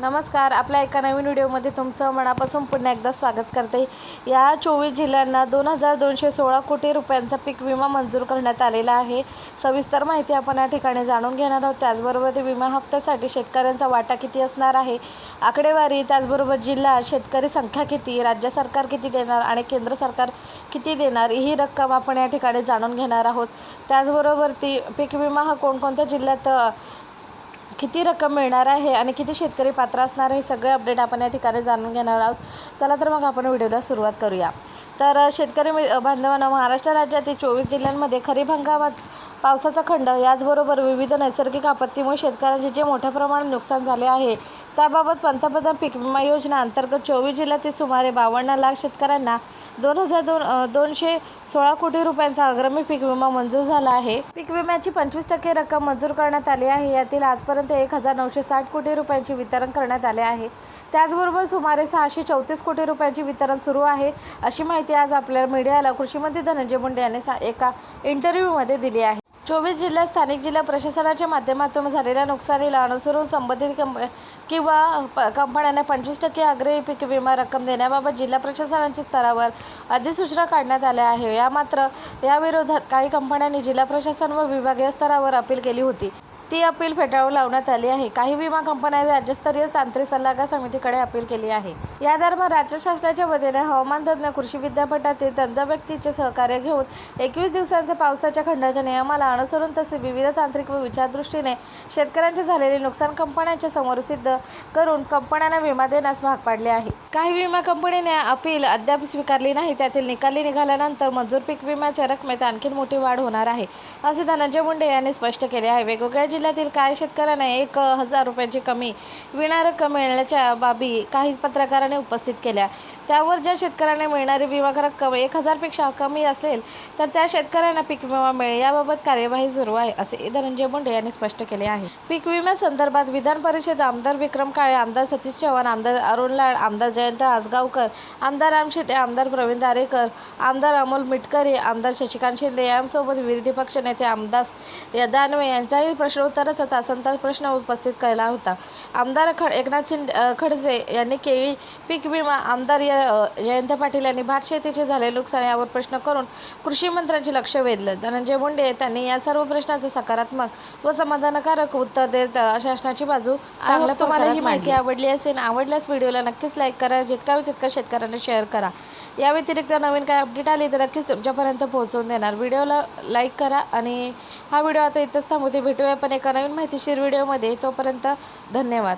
नमस्कार आपल्या एका नवीन व्हिडिओमध्ये तुमचं मनापासून पुन्हा एकदा स्वागत करते. या चोवीस जिल्ह्यांना दोन हजार दोनशे सोळा कोटी रुपयांचा पीक विमा मंजूर करण्यात आलेला आहे. सविस्तर माहिती आपण या ठिकाणी जाणून घेणार आहोत. त्याचबरोबर ते विमा हप्त्यासाठी शेतकऱ्यांचा वाटा किती असणार आहे? आकडेवारी त्याचबरोबर जिल्हा शेतकरी संख्या किती राज्य सरकार किती देणार आणि केंद्र सरकार किती देणार ही रक्कम आपण या ठिकाणी जाणून घेणार आहोत. त्याचबरोबर ती पीक विमा हा कोणकोणत्या जिल्ह्यात किती रक्कम मिळणार आहे आणि किती शेतकरी पात्र असणार आहे हे सगळे अपडेट आपण या ठिकाणी जाणून घेणार आहोत. चला तर मग आपण व्हिडिओला सुरुवात करूया. तर शेतकरी बांधवांना महाराष्ट्र राज्यातील चोवीस जिल्ह्यांमध्ये खरीप हंगामात पावसाचा खंड याचबरोबर विविध नैसर्गिक आपत्तीमुळे शेतकऱ्यांचे जे मोठ्या प्रमाणात नुकसान झाले आहे त्याबाबत पंतप्रधान पीक विमा योजना अंतर्गत चोवीस जिल्ह्यातील सुमारे बावन्न लाख शेतकऱ्यांना दोन हजार दोन दोनशे सोळा कोटी रुपयांचा अग्रमी पीक विमा मंजूर झाला आहे. पीक विम्याची पंचवीस टक्के रक्कम मंजूर करण्यात आली आहे. यातील आजपर्यंत एक हजार नऊशे साठ कोटी रुपयांचे वितरण करण्यात आले आहे. त्याचबरोबर सुमारे सहाशे चौतीस कोटी रुपयांचे वितरण सुरू आहे. अशी माहिती आज आपल्या मीडियाला कृषीमंत्री धनंजय मुंडे यांनी सा- एका इंटरव्ह्यूमध्ये दिली आहे. चोवीस जिल्ह्यात स्थानिक जिल्हा प्रशासनाच्या माध्यमातून झालेल्या नुकसानीला अनुसरून संबंधित कंप किंवा प कंपन्यांना पंचवीस टक्के आग्रही पीक विमा रक्कम देण्याबाबत जिल्हा प्रशासनाच्या स्तरावर अधिसूचना काढण्यात आल्या आहे. या मात्र याविरोधात काही कंपन्यांनी जिल्हा प्रशासन व विभागीय स्तरावर अपील केली होती. ती अपील फेटाळून लावण्यात आली आहे. काही विमा कंपन्यांनी राज्यस्तरीय तांत्रिक सल्लागार समितीकडे अपील केली आहे. या दरम्यान राज्य शासनाच्या वतीने हवामान तज्ज्ञ कृषी विद्यापीठातील तज्ज्ञ व्यक्तीचे सहकार्य घेऊन एकवीस दिवसांच्या पावसाच्या खंडाच्या नियमाला अनुसरून तसे विविध तांत्रिक व विचारदृष्टीने शेतकऱ्यांचे झालेले नुकसान कंपन्यांच्या समोर सिद्ध करून कंपन्यांना विमा देण्यास भाग पाडले आहे. काही विमा कंपनीने अपील अद्याप स्वीकारली नाही. त्यातील निकाली निघाल्यानंतर मंजूर पीक विम्याच्या रकमेत आणखी मोठी वाढ होणार आहे असे धनंजय मुंडे यांनी स्पष्ट केले आहे. वेगवेगळ्या जिल्ह्यातील काही शेतकऱ्यांना एक हजार रुपयांची कमी विना रक्कम मिळण्याच्या बाबी काही पत्रकारांनी उपस्थित केल्या. त्यावर ज्या शेतकऱ्यांना मिळणारी विमा रक्कम एक हजारपेक्षा कमी असेल तर त्या शेतकऱ्यांना पीक विमा मिळेल. याबाबत कार्यवाही सुरू आहे असे धनंजय मुंडे यांनी स्पष्ट केले आहे. पीक विम्यासंदर्भात विधान परिषद आमदार विक्रम काळे आमदार सतीश चव्हाण आमदार अरुण लाड आमदार जयंत आसगावकर आमदार राम शेते आमदार प्रवीण दारेकर आमदार अमोल मिटकरी आमदार शशिकांत शिंदे यांसोबत विरोधी पक्ष नेते आमदार दानवे यांचाही प्रश्नोत्तराचा तासन तास प्रश्न उपस्थित केला होता. आमदार ख एकनाथ शिंदे खडसे यांनी केळी पीक विमा. आमदार जयंत पाटील यांनी भात शेतीचे झालेले नुकसान यावर प्रश्न करून कृषी मंत्र्यांचे लक्ष वेधलं. धनंजय मुंडे त्यांनी या सर्व प्रश्नाचं सकारात्मक व समाधानकारक उत्तर देत शासनाची बाजू तुम्हाला ही माहिती आवडली असेल आवडल्यास व्हिडिओला नक्कीच लाईक करा. जितका होईल तितका शेतकऱ्यांना शेअर करा. या व्यतिरिक्त नवीन काय अपडेट आली तर नक्कीच तुमच्यापर्यंत पोहोचवून देणार. व्हिडिओला लाईक करा आणि हा व्हिडिओ आता इथंच थांबवते. भेटूया पण एका नवीन माहितीशीर व्हिडिओमध्ये तोपर्यंत धन्यवाद.